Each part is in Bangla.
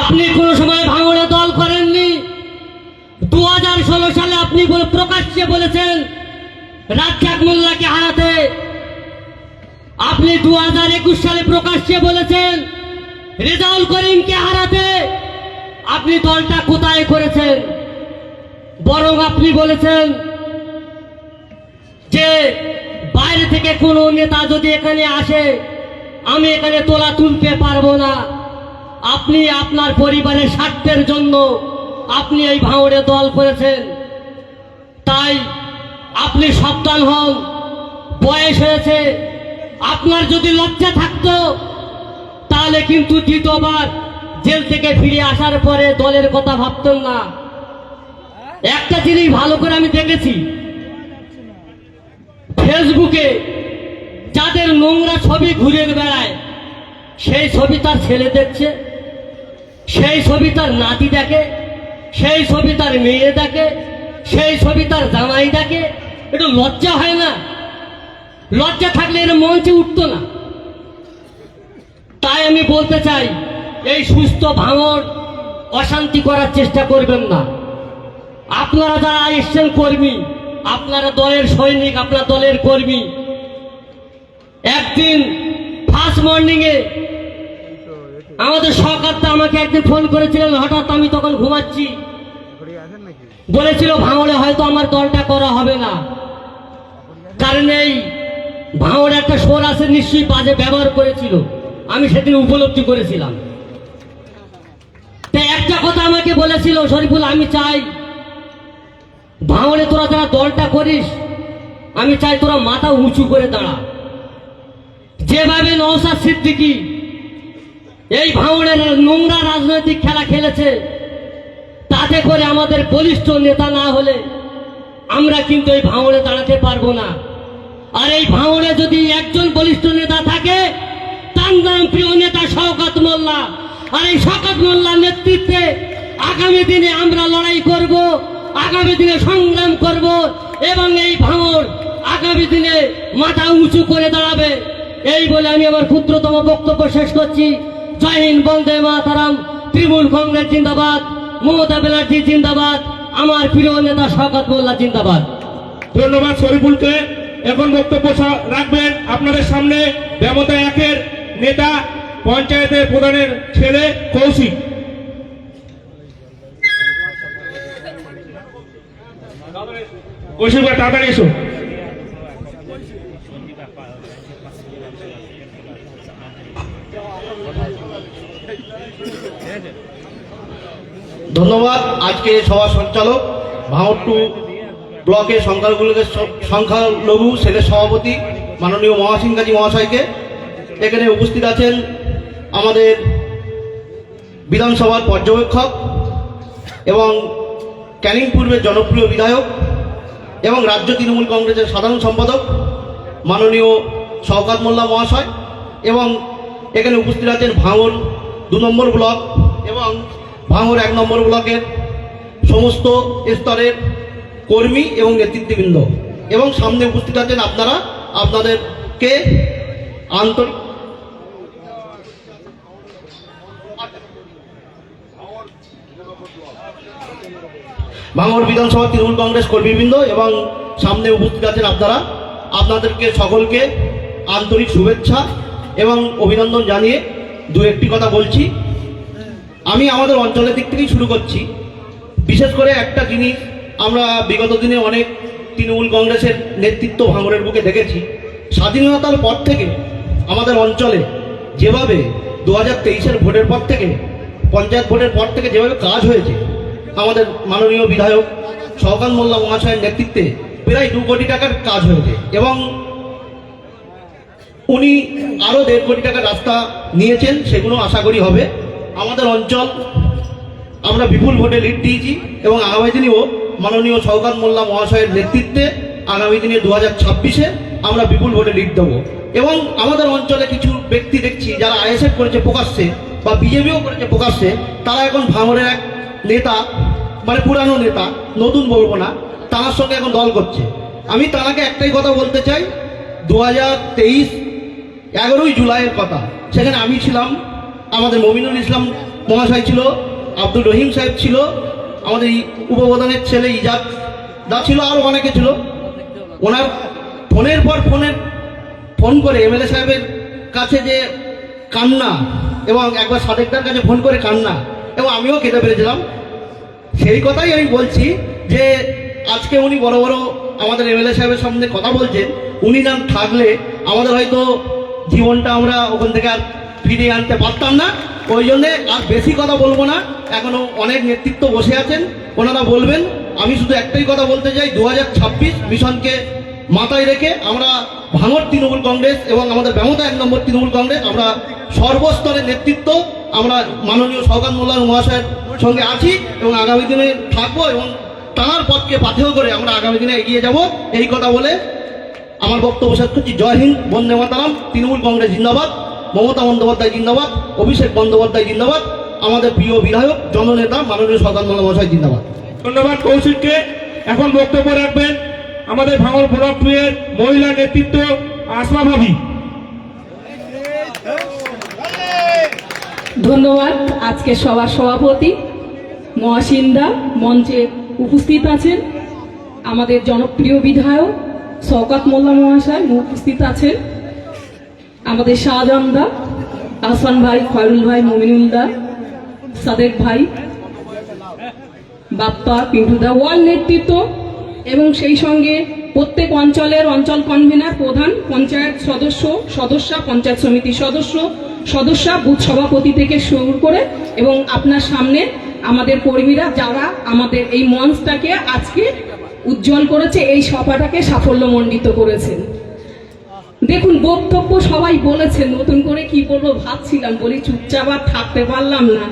আপনি কোনো সময় ভাঙড়ে দল করেননি? দু হাজার ষোলো সালে আপনি প্রকাশ্যে বলেছেন, রাজ্জাক মোল্লাকে হারাতে। আপনি দু হাজার একুশ সালে প্রকাশ্যে বলেছেন, রেজাউল করিমকে হারাতে। আপনি দলটা কোথায় করেছেন? বরং আপনি বলেছেন যে, বাইরে থেকে কোনো নেতা যদি এখানে আসে, আমি এখানে তোলা তুলতে পারব না। আপনি আপনার পরিবারের স্বার্থের জন্য আপনি এই ভাঙড়ে দল করেছেন। তাই আপনি সাবধান হন। বয়স হয়েছে। আপনার যদি লজ্জা থাকতো, তাহলে কিন্তু দ্বিতীয়বার জেল থেকে ফিরে আসার পরে দলের কথা ভাবতেন না। একটা জিনিস ভালো করে আমি দেখেছি। ফেসবুকে যাদের নোংরা ছবি ঘুরে বেড়ায়, সেই ছবি তার ছেলে দেখছে। সেই ছবি তার নাতি দেখে, সেই ছবি তার মেয়ে দেখে, সেই ছবি তার জামাই দেখে। একটু লজ্জা হয় না? লজ্জা থাকলে এর মঞ্চে উঠতো না। তাই আমি বলতে চাই, এই সুস্থ ভাঙর অশান্তি করার চেষ্টা করবেন না। আপনারা যারা এসছেন কর্মী, আপনারা দলের সৈনিক, আপনার দলের কর্মী, একদিন ফার্স্ট মর্নিং এ আমাদের সরকারটা আমাকে একদিন ফোন করেছিলেন, হঠাৎ আমি তখন ঘুমাচ্ছি। বলেছিল, ভাঙড়ে হয়তো আমার দলটা করা হবে না। কারণ এই ভাঙড়ে একটা সোর আছে, নিশ্চয়ই বাজে ব্যবহার করেছিল। আমি সেদিন উপলব্ধি করেছিলাম। তাই একটা কথা আমাকে বলেছিল, শরীফুল, আমি চাই ভাঙড়ে তোরা যারা দলটা করিস, আমি চাই তোরা মাথা উঁচু করে দাঁড়া। যেভাবে নৌসাদ সিদ্দিকি এই ভাঙড়ের নোংরা রাজনৈতিক খেলা খেলেছে। তাতে করে আমাদের বলিষ্ঠ নেতা না হলে আমরা কিন্তু এই ভাঙড়ে দাঁড়াতে পারব না। আর এই ভাঙড়ে যদি একজন বলিষ্ঠ নেতা থাকে, তার নাম প্রিয় নেতা শওকাত মোল্লা। আর এই শওকাত মোল্লার নেতৃত্বে আগামী দিনে আমরা লড়াই করব, আগামী দিনে সংগ্রাম করব এবং এই ভাঙড় আগামী দিনে মাথা উঁচু করে দাঁড়াবে। এই বলে আমি আমার ক্ষুদ্রতম বক্তব্য শেষ করছি। জয় বন্দে মাতারাম। তৃণমূল কংগ্রেস জিন্দাবাদ, মমতা ব্যানার্জি জিন্দাবাদ, আমার প্রিয় নেতা শওকাত মোল্লা জিন্দাবাদ। ধন্যবাদ শরীফুলকে। এখন বক্তব্য রাখবেন আপনাদের সামনে ব্যমতা একের নেতা, পঞ্চায়েতের প্রধানের ছেলে কৌশিক। কৌশিক তাড়াতাড়ি এসো। ধন্যবাদ। আজকে সভা সঞ্চালক ভাঙট্টু ব্লকের সংখ্যালঘুদের সংখ্যালঘু সেলের সভাপতি মাননীয় মহাসিং গাজী মহাশয়কে। এখানে উপস্থিত আছেন আমাদের বিধানসভার পর্যবেক্ষক এবং ক্যানিং পূর্বের জনপ্রিয় বিধায়ক এবং রাজ্য তৃণমূল কংগ্রেসের সাধারণ সম্পাদক মাননীয় শওকাত মোল্লা মহাশয় এবং এখানে উপস্থিত আছেন ভাঙর দু নম্বর ব্লক এবং ভাঙর এক নম্বর ব্লকের সমস্ত স্তরের কর্মী এবং নেতৃত্ববৃন্দ। এবং সামনে উপস্থিত আছেন আপনারা, আপনাদেরকে আন্তরিক ভাঙর বিধানসভা তৃণমূল কংগ্রেস কর্মীবৃন্দ এবং সামনে উপস্থিত আছেন আপনারা, আপনাদেরকে সকলকে আন্তরিক শুভেচ্ছা এবং অভিনন্দন জানিয়ে দু একটি কথা বলছি। আমি আমাদের অঞ্চলের দিক থেকেই শুরু করছি। বিশেষ করে একটা জিনিস আমরা বিগত দিনে অনেক তৃণমূল কংগ্রেসের নেতৃত্ব ভাঙরের বুকে দেখেছি। স্বাধীনতার পর থেকে আমাদের অঞ্চলে যেভাবে দু হাজার তেইশের ভোটের পর থেকে, পঞ্চায়েত ভোটের পর থেকে যেভাবে কাজ হয়েছে, আমাদের মাননীয় বিধায়ক শওকান মোল্লা মহাশয়ের নেতৃত্বে প্রায় দু কোটি টাকার কাজ হয়েছে এবং উনি আরও দেড় কোটি টাকার রাস্তা নিয়েছেন, সেগুলো আশা করি হবে। আমাদের অঞ্চল, আমরা বিপুল ভোটে লিড দিয়েছি এবং আগামী দিনেও মাননীয় সৌকাত মোল্লা মহাশয়ের নেতৃত্বে আগামী দিনে দু হাজার ছাব্বিশে আমরা বিপুল ভোটে লিড দেবো। এবং আমাদের অঞ্চলে কিছু ব্যক্তি দেখছি যারা আইএসএফ করেছে প্রকাশ্যে বা বিজেপিও করেছে প্রকাশ্যে, তারা এখন ভাঙরের এক নেতা মানে পুরানো নেতা, নতুন বলব না, তার সঙ্গে এখন দল করছে। আমি তারাকে একটাই কথা বলতে চাই দু হাজার তেইশ এগারোই জুলাইয়ের কথা, সেখানে আমি ছিলাম আমাদের মমিনুল ইসলাম মহাশয় ছিল আব্দুল রহিম সাহেব ছিল, আমাদের উপপ্রধানের ছেলে ইজাদ দা ছিল আরও অনেকে ছিল। ওনার ফোনের পর ফোনের ফোন করে এমএলএ সাহেবের কাছে যে কান্না এবং একবার সাদেকদার কাছে ফোন করে কান্না এবং আমিও কেটে পেরেছিলাম। সেই কথাই আমি বলছি যে আজকে উনি বড় বড় আমাদের এমএলএ সাহেবের সামনে কথা বলছেন। উনি না থাকলে আমাদের হয়তো জীবনটা আমরা ওখান থেকে আর ফিরিয়ে আনতে পারতাম না। ওই জন্যে আর বেশি কথা বলব না। এখনও অনেক নেতৃত্ব বসে আছেন। ওনারা বলবেন, আমি শুধু একটাই কথা বলতে চাই, দু হাজার ছাব্বিশ মিশনকে মাথায় রেখে আমরা ভাঙর তৃণমূল কংগ্রেস এবং আমাদের ব্যমতা এক নম্বর তৃণমূল কংগ্রেস, আমরা সর্বস্তরের নেতৃত্ব, আমরা মাননীয় সৌগান মোল্লার মহাশয়ের সঙ্গে আছি এবং আগামী দিনে থাকব এবং তাঁর পথকে পাথেয় করে আমরা আগামী দিনে এগিয়ে যাব। এই কথা বলে আমার বক্তব্য শেষ করছি। জয় হিন্দ, বন্দে মাতারাম, তৃণমূল কংগ্রেস জিন্দাবাদ। মমতা বন্দ্যোপাধ্যায় জিন্দাবাদ অভিষেক বন্দ্যোপাধ্যায় জিন্দাবাদ আমাদের প্রিয় বিধায়ক জননেতা মাননীয় মোল্লা মহাশয় জিন্দাবাদ। ধন্যবাদ কৌশিককে। এখন বক্তব্য রাখবেন আমাদের ভাঙর ব্লক টু এর মহিলা নেতৃত্ব আসমা ভাবি ধন্যবাদ আজকে সবার সভাপতি মহাসিন্দা মঞ্চে উপস্থিত আছেন আমাদের জনপ্রিয় বিধায়ক শওকাত মোল্লা মহাশয় উপস্থিত আছেন। আমাদের শাহজাহানদা আহসান ভাই, খয়রুল ভাই মমিনুলদা সাদেক ভাই, বাপ্পা পিন্টুদা ওয়ার্ড নেতৃত্ব এবং সেই সঙ্গে প্রত্যেক অঞ্চলের অঞ্চল কনভেনার প্রধান পঞ্চায়েত সদস্য, সদস্যা, পঞ্চায়েত সমিতির সদস্য, সদস্যা, বুথ সভাপতি থেকে শুরু করে এবং আপনার সামনে আমাদের কর্মীরা যারা আমাদের এই মঞ্চটাকে আজকে উজ্জ্বল করেছে, এই সভাটাকে সাফল্যমণ্ডিত করেছেন। দেখুন, বক্তব্য সবাই বলেছেন নতুন করে কি বলব ভাবছিলাম, বলি চুপচাপ আর থাকতে পারলাম না।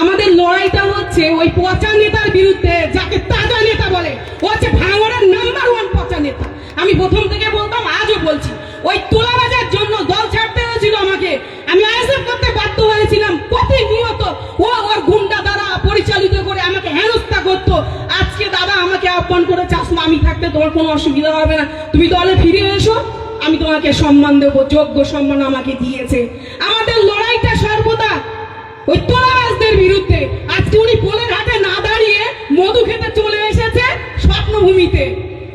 আমাদের লড়াইটা হচ্ছে ওই পচা নেতার বিরুদ্ধে, যাকে তাজা নেতা বলে। ও হচ্ছে ভাঙড়ের নাম্বার ওয়ান পচা নেতা। আমি প্রথম থেকে বলতাম, আজও বলছি, ওই তোলাবাজার জন্য দল ছাড়তে হয়েছিল আমাকে। আমি আইএসএফ করতে বাধ্য হয়েছিলাম, প্রতিনিয়ত ও ওর গুন্ডা দ্বারা পরিচালিত করে আমাকে হেনস্থা করতো। আজকে দাদা আমাকে আহ্বান করে চাষমা আমি থাকতে তোমার কোনো অসুবিধা হবে না। তুমি দলে ফিরে এসো। আমি তোমাকে সম্মান দেবো, যোগ্য সম্মান আমাকে দিয়েছে। আমাদের লড়াইটা সর্বদা ওই তোলাবাজদের বিরুদ্ধে। আজকে উনি পোলের হাটে না দাঁড়িয়ে মধু খেতে চলে এসেছে স্বপ্নভূমিতে।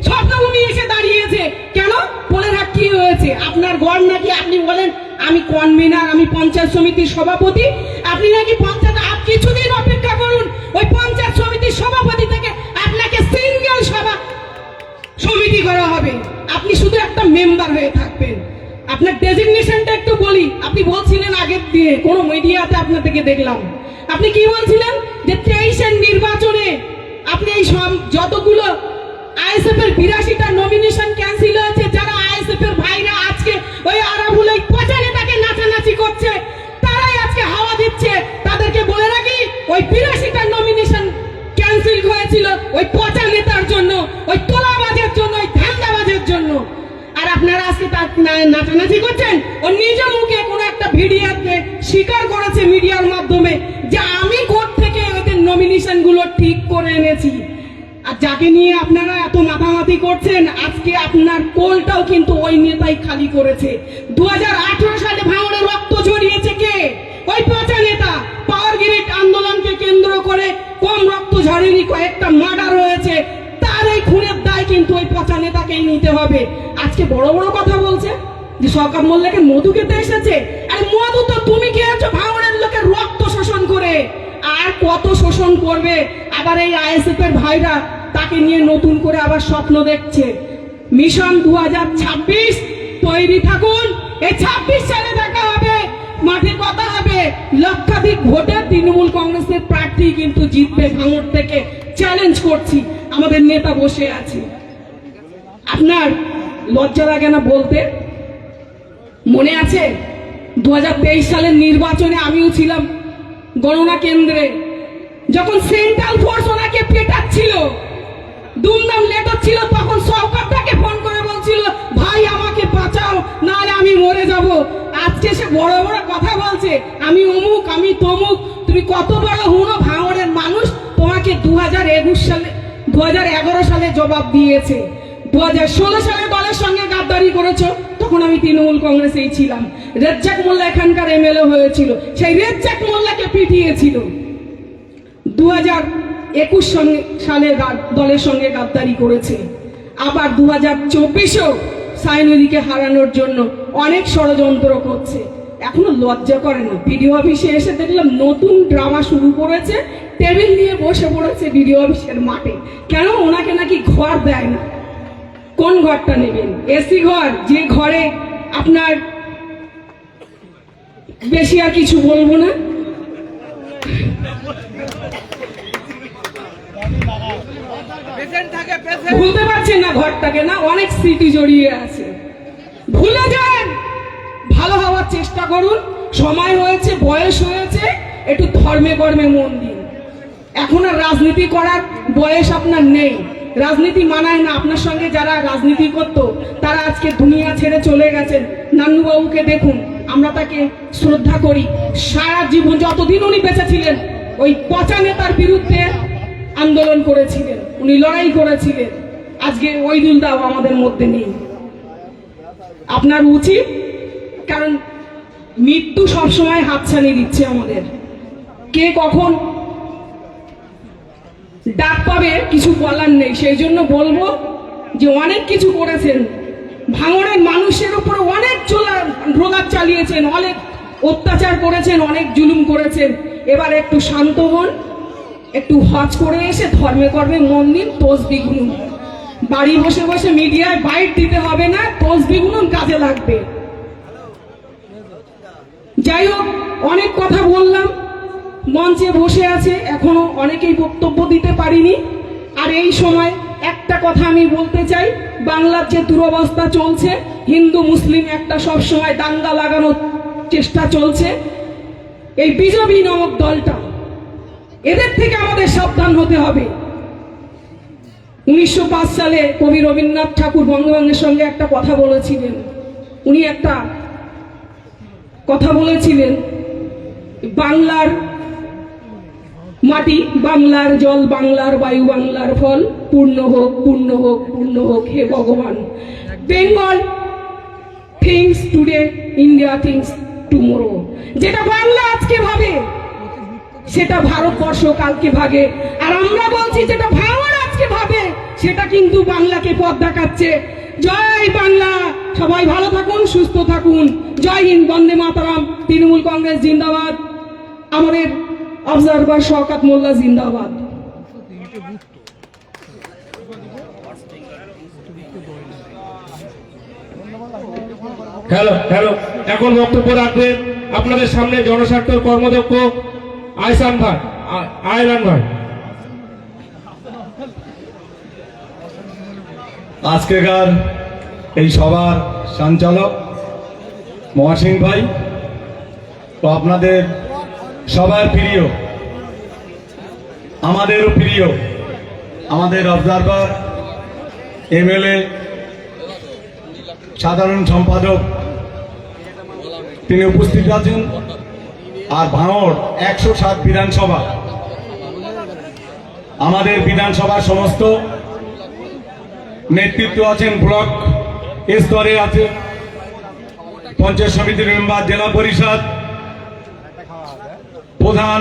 স্বপ্নভূমি এসে দাঁড়িয়েছে। কেন? পোলের হাট কি হয়েছে? আপনার গড় নাকি আপনি বলেন, আমি কনভেনার, আমি পঞ্চায়েত সমিতির সভাপতি। আপনি নাকি পঞ্চায়েত, আপ কিছুদিন অপেক্ষা করুন, ওই পঞ্চায়েত সমিতির সভাপতি থেকে আপনাকে সিঙ্গেল সভা সমিতি করা হবে। আপনি শুধু একটা মেম্বার হয়ে থাকবেন। আপনার ডেজিগনেশনটা একটু বলি। আপনি বলছিলেন আগের দিয়ে, কোনো মিডিয়াতে আপনার থেকে দেখলাম। আপনি কি বলছিলেন? যে তেইশের নির্বাচনে আপনি এই সব যতগুলো আইএসএফ এর বিরাশিটা নমিনেশন ক্যান্সেল হয়েছে, যারা আইএসএফ এর ভাইরা আজকে ওই আরাবুল ওই পচা নেতাকে নাচানাচি করছে, তারাই আজকে হাওয়া দিচ্ছে। তাদেরকে বলে রাখি, ওই বিরাশিটা নমিনেশন ক্যান্সেল হয়েছিল, ওই নাচানাচি করছেন? ও নিজ মুখে কোনো একটা ভিডিওতে স্বীকার করেছে মিডিয়ার মাধ্যমে যে আমি কোর্ট থেকে ওদের নমিনেশনগুলো ঠিক করে এনেছি। আর যাকে নিয়ে আপনারা এত মাথামাতি করছেন, আজকে আপনার কোলটাও কিন্তু ওই নেতাই খালি করেছে। দু সালে ভাঙড়ে রক্ত ঝরিয়েছে কে? ওই পচা নেতা। পাওয়ার গ্রিড আন্দোলনকে কেন্দ্র করে কম রক্ত ঝরেনি, কয়েকটা মার্ডার হয়েছে। তার এই খুনের দায় কিন্তু ওই পচা নেতাকেই নিতে হবে। আজকে বড় বড় কথা বলছে যে সরকার মোল্লাকে মধু খেতে এসেছে। আরে মধু তো তুমি খেয়েছো ভাঙড়ের লোকের রক্ত শোষণ করে। আর কত শোষণ করবে? আবার এই আইএসএফ এর ভাইরা তাকে নিয়ে নতুন করে আবার স্বপ্ন দেখছে। মিশন দু হাজার ছাব্বিশ তৈরি থাকুন। এই ছাব্বিশ সালে দেখা হবে। মাঠে কথা হবে। লক্ষাধিক ভোটে তৃণমূল কংগ্রেসের প্রার্থী কিন্তু জিতবে ভাঙড় থেকে। চ্যালেঞ্জ করছি। আমাদের নেতা বসে আছে। আপনার লজ্জা লাগে না বলতে? মনে আছে? দু হাজার তেইশ সালের নির্বাচনে আমিও ছিলাম গণনা কেন্দ্রে। যখন সেন্ট্রাল ফোর্স ওনাকে পেটাচ্ছিল, দুমদাম লেটার ছিল, তখন সরকারটাকে ফোন করে বলছিল, ভাই, আমাকে বাঁচাও, নাহলে আমি মরে যাব। আজকে সে বড় বড় কথা বলছে, আমি অমুক, আমি তমুক, তুমি কত বড় হুনো ভাঙড়ের মানুষ, তোমাকে দু হাজার একুশ সালে দু হাজার এগারো সালে জবাব দিয়েছে। দু সালে দলের সঙ্গে গাদ্দারি করেছ, তখন আমি তৃণমূল কংগ্রেসেই ছিলাম। রেজ্জাক মোল্লা এখানকার এমএলএ হয়েছিল, সেই রেজ্জাক মোল্লাকে পিটিয়েছিল। দু হাজার একুশ সালে গা- দলের সঙ্গে গাদ্দারি করেছে। আবার দু হাজার চব্বিশেও সাইনুদিকে হারানোর জন্য অনেক ষড়যন্ত্র করছে। এখনও লজ্জা করে না। বিডিও অফিসে এসে দেখলাম নতুন ড্রামা শুরু করেছে, টেবিল নিয়ে বসে পড়েছে বিডিও অফিসের মাঠে। কেন ওনাকে নাকি ঘর দেয় না? কোন ঘরটা নেবেন? এসি ঘর, যে ঘরে আপনার বেশি আর কিছু বলব না? ভুলতে পারছেন না ঘরটাকে না? অনেক স্মৃতি জড়িয়ে আছে। ভুলে যান! ভালো হওয়ার চেষ্টা করুন। সময় হয়েছে, বয়স হয়েছে, একটু ধর্মে কর্মে মন দিন। এখন আর রাজনীতি করার বয়স আপনার নেই। রাজনীতি মানায় না। আপনার সঙ্গে যারা রাজনীতি করতো, তারা আজকে দুনিয়া ছেড়ে চলে গেছেন। নান্নুবাবুকে দেখুন, আমরা তাকে শ্রদ্ধা করি। সারা জীবন যতদিন উনি বেঁচে ছিলেন ওই পচা নেতার বিরুদ্ধে আন্দোলন করেছিলেন। উনি লড়াই করেছিলেন। আজকে ওই দুলদাও আমাদের মধ্যে নেই। আপনার উচিত, কারণ মৃত্যু সবসময় হাতছানি দিচ্ছে আমাদের। কে কখন ডাক পাবে, কিছু বলার নেই। সেই জন্য বলব যে অনেক কিছু করেছেন। ভাঙড়ের মানুষের উপর অনেক চোলা রোগার চালিয়েছেন, অনেক অত্যাচার করেছেন, অনেক জুলুম করেছেন। এবার একটু শান্ত হন, একটু হজ করে এসে ধর্মে কর্মে মন দিন, তসবি গুনুন। বাড়ি বসে বসে মিডিয়ায় বাইট দিতে হবে না, তসবি গুনুন, কাজে লাগবে। যাই হোক, অনেক কথা বললাম। মঞ্চে বসে আছে, এখনও অনেকেই বক্তব্য দিতে পারিনি। আর এই সময় একটা কথা আমি বলতে চাই, বাংলার যে দুরবস্থা চলছে, হিন্দু, মুসলিম একটা সব সময় দাঙ্গা লাগানোর চেষ্টা চলছে। এই বিজেপি নামক দলটা, এদের থেকে আমাদের সাবধান হতে হবে। উনিশশো পাঁচ সালে কবি রবীন্দ্রনাথ ঠাকুর বঙ্গবন্ধুর সঙ্গে একটা কথা বলেছিলেন। উনি একটা কথা বলেছিলেন, বাংলার মাটি, বাংলার জল, বাংলার বায়ু, বাংলার ফল, পূর্ণ হোক পূর্ণ হোক পূর্ণ হোক হে ভগবান। Bengal thinks today India thinks tomorrow যেটা বাংলা আজকে ভাবে, সেটা ভারতবর্ষ কালকে ভাগে। আর আমরা বলছি যেটা ভারত আজকে ভাবে, সেটা কিন্তু বাংলাকে পথ দেখাচ্ছে। জয় বাংলা! সবাই ভালো থাকুন, সুস্থ থাকুন। জয় হিন্দ, বন্দে মাতারাম। তৃণমূল কংগ্রেস, জিন্দাবাদ। আমাদের অবজারভার শওকাত মোল্লা জিন্দাবাদ। হ্যালো হ্যালো এখন বক্তব্য রাখবেন আপনাদের সামনে জনস্বার্থ কর্মদক্ষ আয়সান ভাই আ- আয়লান ভাই। আজকেকার এই সভার সঞ্চালক মহাসিং ভাই তো আপনাদের সবার প্রিয়, আমাদেরও প্রিয়, আমাদের অবজারভার, এমএলএ, সাধারণ সম্পাদক, তিনি উপস্থিত আছেন, আর ভাঙড় একশো সাত বিধানসভা। আমাদের বিধানসভার সমস্ত নেতৃত্ব আছেন, ব্লক স্তরে আছে পঞ্চায়েত সমিতির মেম্বার, জেলা পরিষদ প্রধান,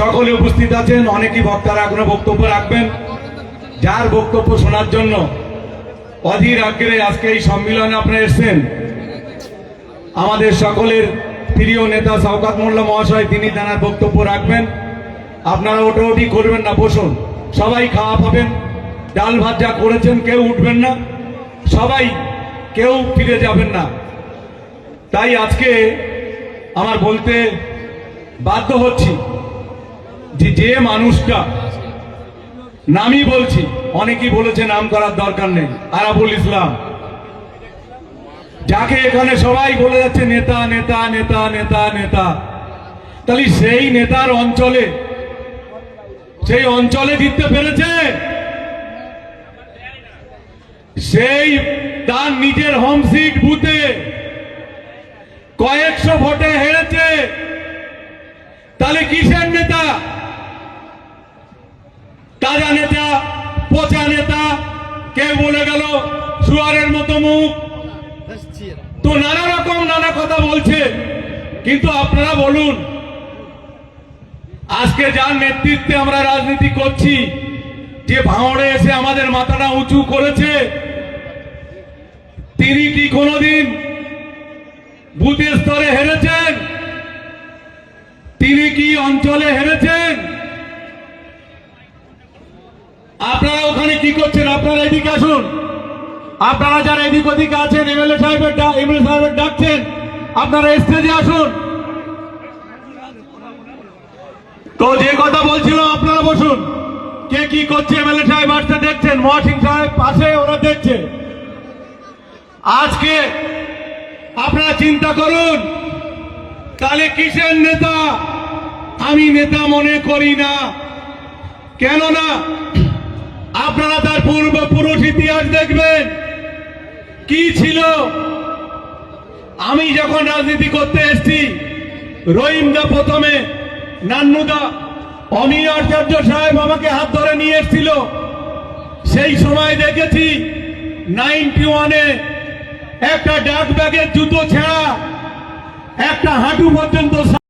সকলে উপস্থিত আছেন, অনেকেই বক্তারা এখনও বক্তব্য রাখবেন। যার বক্তব্য শোনার জন্য অধীর আগ্রহে আজকে এই সম্মেলনে আপনারা এসছেন। আমাদের সকলের প্রিয় নেতা শওকাত মোল্লা মহাশয়, তিনি তার বক্তব্য রাখবেন। আপনারা ওটাওটি করবেন না, বসুন। সবাই খাওয়া পাবেন ডাল ভাত যা করেছেন কেউ উঠবেন না, সবাই কেউ ফিরে যাবেন না। তাই আজকে আমার বলতে বাধ্য হচ্ছি যে যে মানুষটা নামই বলছি, অনেকেই বলেছে নাম করার দরকার নেই। আরাবুল ইসলাম। যাকে এখানে সবাই বলে যাচ্ছে, নেতা নেতা নেতা নেতা নেতা। তাহলে সেই নেতার অঞ্চলে, সেই অঞ্চলে জিততে পেরেছে? সেই তার নিজের হোম সিট বুথে কয়েকশো ভোটে তাহলে কিসের নেতা? তাজা নেতা, পচা নেতা, কেউ বলে গেল সুয়ারের মতো মুখ। তো নানা রকম নানা কথা বলছে। কিন্তু আপনারা বলুন, আজকে যার নেতৃত্বে আমরা রাজনীতি করছি, যে ভাঙড়ে এসে আমাদের মাথাটা উঁচু করেছে, তিনি কি কোনোদিন বুথের স্তরে হেরেছেন? কি অঞ্চলে হেরেছেন। আপনারা ওখানে কি করছেন? আপনারা এদিকে আসুন। আপনারা যারা এদিক ওদিকে আছেন, এমএলএ সাহেবের এমএলএ সাহেবের ডাকছেন, আপনারা স্টেজে আসুন। তো যে কথা বলছিল, আপনারা বসুন। কে কি করছে? এমএলএ সাহেব আসতে দেখছেন। মহাসিং সাহেব পাশে, ওরা দেখছে। আজকে আপনারা চিন্তা করুন তাহলে কিসের নেতা? আমি নেতা মনে করি না। কেননা আপনারা তার পূর্বপুরুষ ইতিহাস দেখবেন। কি ছিল? আমি যখন রাজনীতি করতে এসেছি রহিমদা প্রথমে, নান্নুদা অমিয় আচার্য সাহেব আমাকে হাত ধরে নিয়ে এসেছিল। সেই সময় দেখেছি, নাইনটি ওয়ানে একটা ডাক ব্যাগের জুতো ছেঁড়া, একটা হাঁটু পর্যন্ত